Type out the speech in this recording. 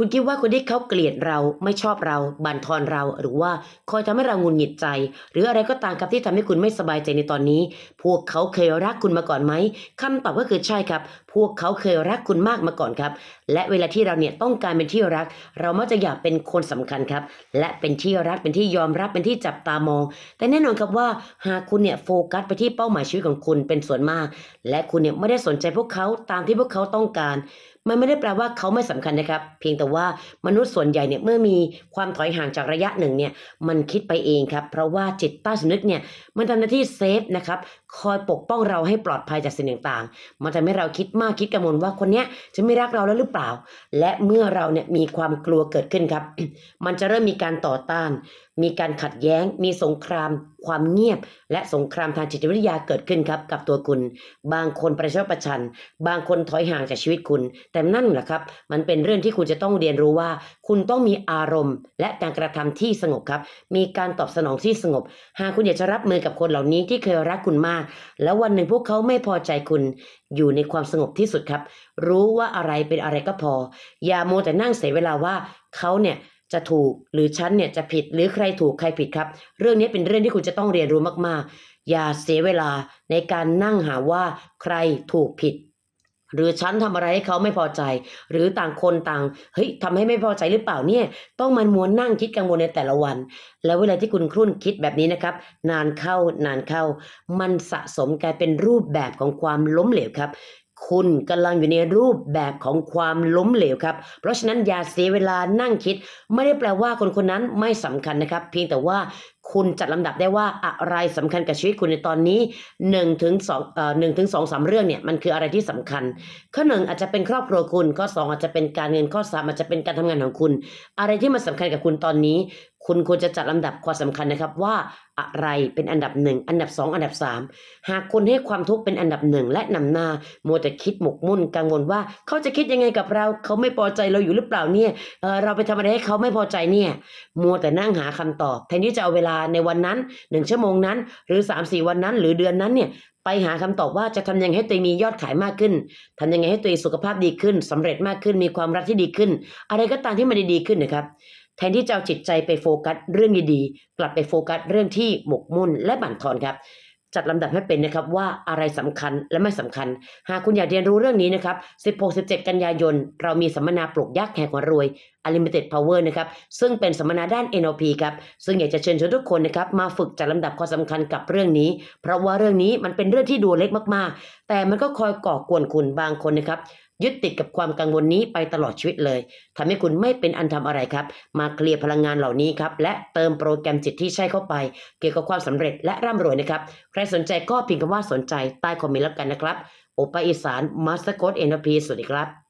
คุณคิดว่าคนที่เขาเกลียดเราไม่ชอบเราบั่นทอนเรา หรือว่าคอยทำให้เราหงุนหงิดใจ หรืออะไรก็ตามครับที่ทำให้คุณไม่สบายใจในตอนนี้ พวกเขาเคยรักคุณมาก่อนไหมคำตอบก็คือใช่ครับ พวกเขาเคยรักคุณมากมาก่อนครับ และเวลาที่เราเนี่ยต้องการเป็นที่รัก เรามักจะอยากเป็นคนสำคัญครับ และเป็นที่รักเป็นที่ยอมรับเป็นที่จับตามอง แต่แน่นอนครับว่าหากคุณเนี่ยโฟกัสไปที่เป้าหมายชีวิตของคุณเป็นส่วนมาก และคุณเนี่ยไม่ได้สนใจพวกเขาตามที่พวกเขาต้องการ มันไม่ได้แปลว่าเขาไม่สำคัญนะครับ เพียงแต่ว่ามนุษย์ส่วนใหญ่เนี่ยเมื่อมีความถอยห่างจากระยะหนึ่งเนี่ยมันคิดไปเองครับ เพราะว่าจิตใต้สำนึกเนี่ยมันทำหน้าที่เซฟนะครับคอยปกป้องเราให้ปลอดภัยจากสิ่งต่างๆ มันจะไม่ให้เราคิดมากคิดกังวลว่าคนเนี้ยจะไม่รักเราแล้วหรือเปล่า และเมื่อเราเนี่ยมีความกลัวเกิดขึ้นครับ มันจะเริ่มมีการต่อต้าน มีการขัดแย้ง มีสงคราม ความเงียบ และสงครามทางจิตวิทยาเกิดขึ้นครับ กับตัวคุณ บางคนประชดประชัน บางคนถอยห่างจากชีวิตคุณ แต่นั่นแหละครับ มันเป็นเรื่องที่คุณจะต้องเรียนรู้ว่า คุณต้องมีอารมณ์ และการกระทำที่สงบครับ มีการตอบสนองที่สงบ หากคุณอยากจะรับมือกับคนเหล่านี้ที่เคยรักคุณมาก แล้ววันหนึ่งพวกเขาไม่พอใจคุณอยู่ในความสงบที่สุดครับ รู้ว่าอะไรเป็นอะไรก็พอ อย่าโมแต่นั่งเสียเวลาว่าเขาเนี่ย จะถูกหรือฉันเนี่ยจะผิดหรือใครถูกใครผิดครับ เรื่องนี้เป็นเรื่องที่คุณจะต้องเรียนรู้มากๆ อย่าเสียเวลาในการนั่งหาว่าใครถูกผิด หรือฉันทำอะไรให้เขาไม่พอใจ หรือต่างคนต่างเฮ้ยทำให้ไม่พอใจหรือเปล่าเนี่ย ต้องมันมัวนั่งคิดกังวลในแต่ละวัน แล้วเวลาที่คุณครุ่นคิดแบบนี้นะครับ นานเข้านานเข้า มันสะสมกลายเป็นรูปแบบของความล้มเหลวครับ คุณกำลังอยู่ในรูปแบบของความล้มเหลวครับ เพราะฉะนั้นอย่าเสียเวลานั่งคิด ไม่ได้แปลว่าคนคนนั้นไม่สำคัญนะครับ เพียงแต่ว่าคุณจัดลำดับได้ว่าอะไรสำคัญกับชีวิตคุณในตอนนี้1ถึง2เอ่อ1ถึง2 3 เรื่องเนี่ยมันคืออะไรที่สำคัญ ข้อหนึ่งอาจจะเป็นครอบครัวคุณข้อสองอาจจะเป็นการเงินข้อสามอาจจะเป็นการทำงานของคุณ อะไรที่มันสำคัญกับคุณตอนนี้ คุณควรจะจัดลำดับความสำคัญนะครับว่าอะไรเป็นอันดับหนึ่งอันดับสองอันดับสามหากคุณให้ความทุกข์เป็นอันดับหนึ่งและนำหน้ามัวแต่คิดหมกมุ่นกังวลว่าเขาจะคิดยังไงกับเรา เขาไม่พอใจเราอยู่หรือเปล่าเนี่ยเออเราไปทำอะไรให้เขาไม่พอใจเนี่ยมัวแต่นั่งหาคำตอบ แทนที่จะเอาเวลาในวันนั้นหนึ่งชั่วโมงนั้น หรือสามสี่วันนั้น หรือเดือนนั้นเนี่ยไปหาคำตอบว่าจะทำยังไงให้ตัวเองมียอดขายมากขึ้นทำยังไงให้ตัวเองสุขภาพดีขึ้นสำเร็จมากขึ้น มีความรักที่ดีขึ้น อะไรก็ตามที่มันดีขึ้นนะครับ แทนที่จะเอาจิตใจไปโฟกัสเรื่องดีๆ กลับไปโฟกัสเรื่องที่หมกมุ่นและบั่นทอนครับ จัดลำดับให้เป็นนะครับว่าอะไรสำคัญและไม่สำคัญ หากคุณอยากเรียนรู้เรื่องนี้นะครับ 16-17 กันยายน เรามีสัมมนาปลูกยักษ์แห่งความรวย Unlimited Power นะครับ ซึ่งเป็นสัมมนาด้าน NLP ครับ ซึ่งอยากจะเชิญชวนทุกคนนะครับ มาฝึกจัดลำดับความสำคัญกับเรื่องนี้ เพราะว่าเรื่องนี้มันเป็นเรื่องที่ดูเล็กมาก ๆ แต่มันก็คอยก่อกวนคุณบางคนนะครับ ยึดติดกับความกังวลนี้ไปตลอดชีวิตเลยทำให้คุณไม่เป็นอันทำอะไรครับ มาเคลียร์พลังงานเหล่านี้ครับ และเติมโปรแกรมจิตที่ใช่เข้าไป เกี่ยวกับความสำเร็จและร่ำรวยนะครับ ใครสนใจก็พิมพ์คำว่าสนใจใต้คอมเมนต์แล้วกันนะครับ โอปาอีสานมาสเตอร์โค้ดเอ็นพีสวัสดีครับ